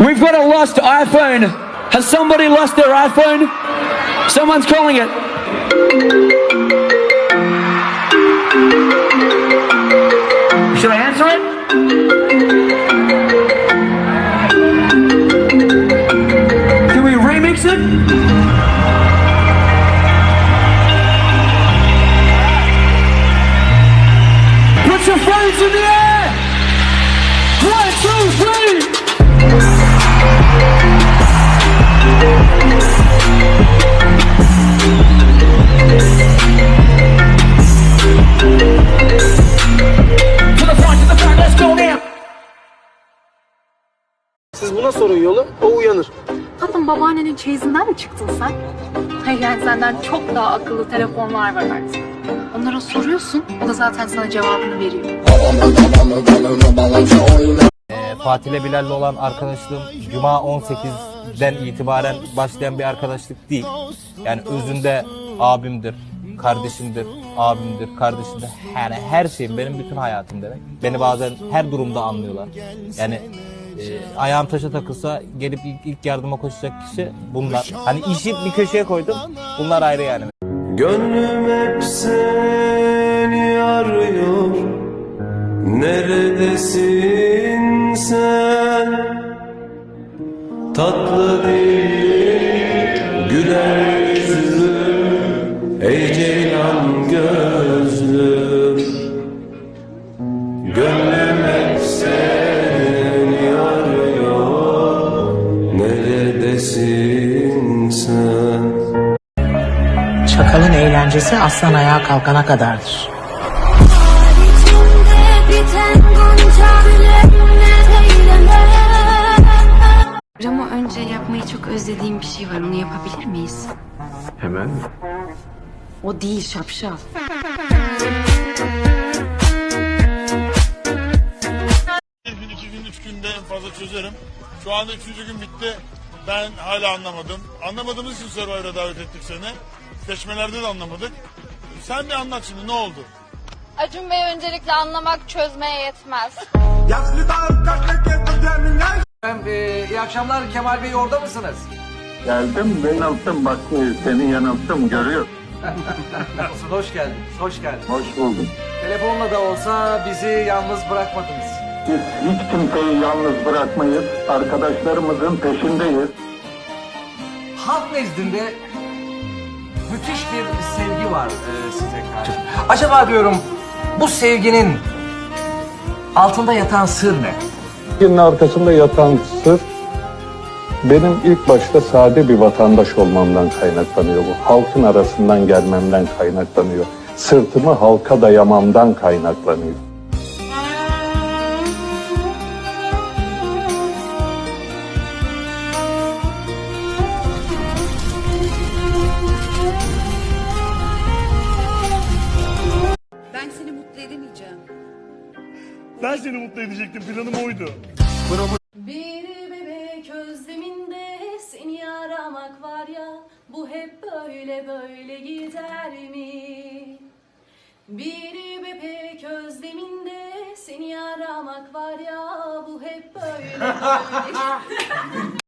We've got a lost iPhone. Has somebody lost their iPhone? Someone's calling it. Buna sorun yolu, o uyanır. Tatlım babaannenin çeyizinden mi çıktın sen? Hayır yani senden çok daha akıllı telefonlar var artık. Onlara soruyorsun, o da zaten sana cevabını veriyor. Ee, Fatih ile Bilal'le olan arkadaşlığım Cuma 18'den itibaren başlayan bir arkadaşlık değil. Yani özünde abimdir, kardeşimdir, abimdir, kardeşimdir. Yani her şeyim benim bütün hayatım demek. Beni bazen her durumda anlıyorlar. Yani e, ayağım taşa takılsa gelip ilk, ilk yardıma koşacak kişi bunlar. Hani işi bir köşeye koydum. Bunlar ayrı yani. Gönlüm hep seni arıyor Neredesin sen Tatlı dilli güler yüzlüm Ey ceylan gözlüm Gönlüm Sen Çakalın eğlencesi aslan ayağa kalkana kadardır. Ramo önce yapmayı çok özlediğim bir şey var. Onu yapabilir miyiz? Hemen mi? O değil şapşal. Bir gün, iki gün, üç günde en fazla çözerim. Şu anda üçüncü gün bitti. Ben hala anlamadım. Anlamadığımız için Survivor'a davet ettik seni. Seçmelerde de anlamadık. Sen bir anlat şimdi ne oldu? Acun Bey öncelikle anlamak çözmeye yetmez. iyi akşamlar Kemal Bey orada mısınız? Geldim yanılttım bak seni yanılttım görüyor. Olsun hoş geldiniz, hoş geldiniz. Hoş buldum. Telefonla da olsa bizi yalnız bırakmadınız. Biz hiç kimseyi yalnız bırakmayız. Arkadaşlarımızın peşindeyiz. Halk nezdinde müthiş bir sevgi var e, size karşı. Acaba diyorum bu sevginin altında yatan sır ne? Sevginin arkasında yatan sır benim ilk başta sade bir vatandaş olmamdan kaynaklanıyor bu. Halkın arasından gelmemden kaynaklanıyor. Sırtımı halka dayamamdan kaynaklanıyor. Seni mutlu edecektim. Planım oydu. Bir bebek özleminde seni aramak var ya bu hep böyle böyle gider mi? Bir bebek özleminde seni aramak var ya bu hep böyle böyle